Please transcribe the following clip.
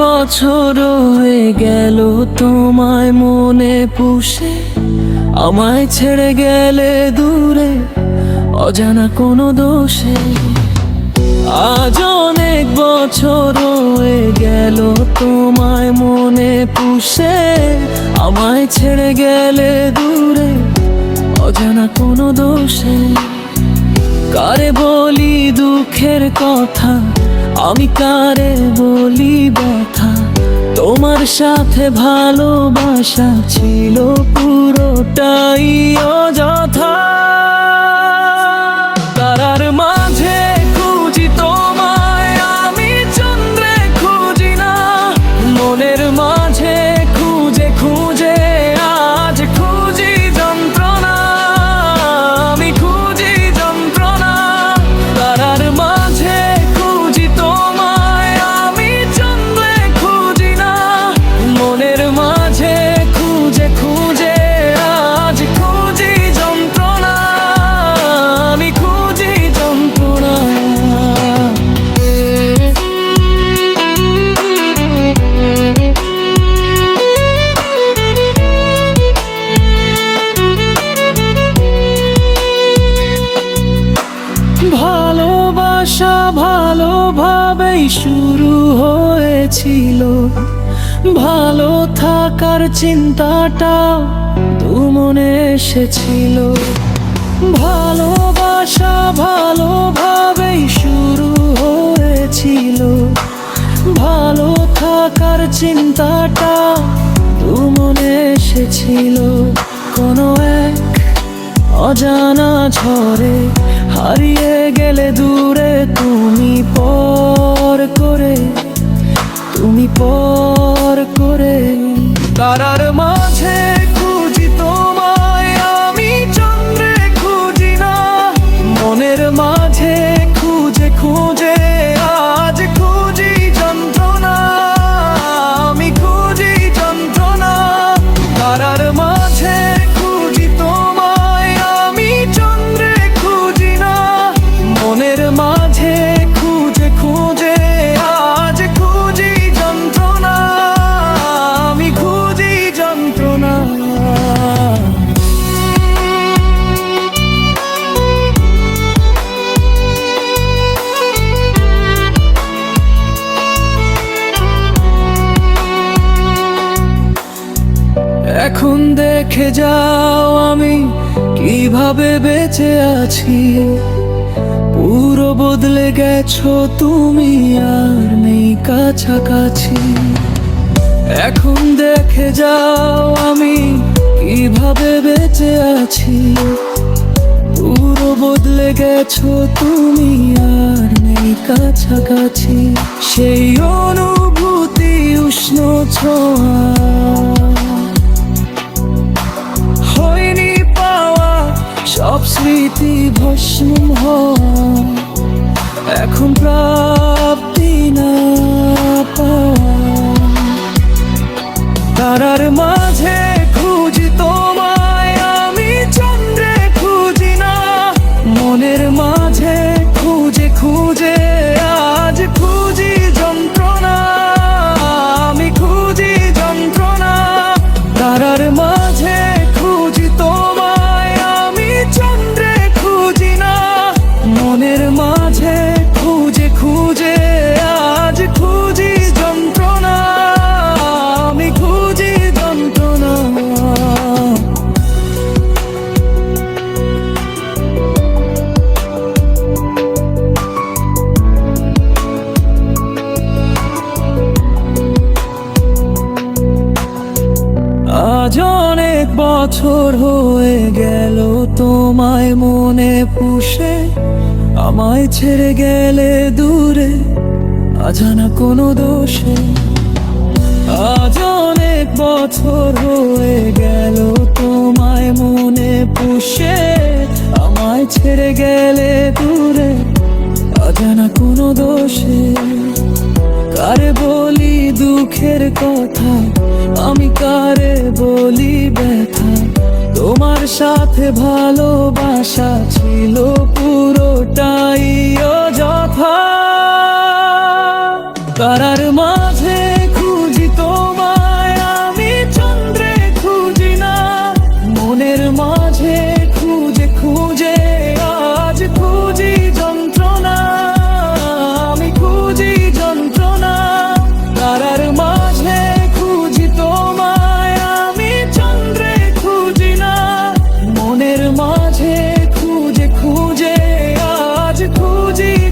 বছর হয়ে গেল, তোমায় মনে পুষে, আমায় ছেড়ে গেলে দূরে, অজানা কোনো দোষে। আজ অনেক বছর হয়ে গেল, তোমায় মনে পুষে, আমায় ছেড়ে গেলে দূরে, অজানা কোনো দোষে। কারে বলি দুঃখের কথা, আমি কারে বলি সাথে ভালোবাসা ছিল পুরোটাই অযথা। ভালোভাবেই শুরু হয়েছিল। ভালো থাকার চিন্তাটা মনে এসেছিল। ভালোবাসা ভালোভাবেই শুরু হয়েছিল। ভালো থাকার চিন্তাটা মনে এসেছিল। কোনো এক অজানা ঝরে হারিয়ে গেলে দূরে তুমি পর করে তুমি পর করে। তারার মাঝে এখন দেখে যাও আমি কীভাবে বেঁচে আছি। পুরো বদলে গেছো তুমি আর নেই কাছাকাছি। এখন দেখে যাও আমি কীভাবে বেঁচে আছি। পুরো বদলে গেছো তুমি আর নেই কাছাকাছি। সেই অনুভূতি উষ্ণ ছোঁয়া। স্মৃতি ভস্ম এখন প্রাপ্তি না তারার মাঝে আজ অনেক বছর হয়ে গেল তোমায় মনে পুষে, আমায় ছেড়ে গেলে দূরে অজানা কোনো দোষে। আজ অনেক বছর হয়ে গেল তোমায় মনে পুষে, আমায় ছেড়ে গেলে দূরে অজানা কোনো দোষে। কারে দুঃখের কথা আমি কারে বলি ব্যথা? তোমার সাথে ভালোবাসা ছিল পুরোটাই অযথা। Gucci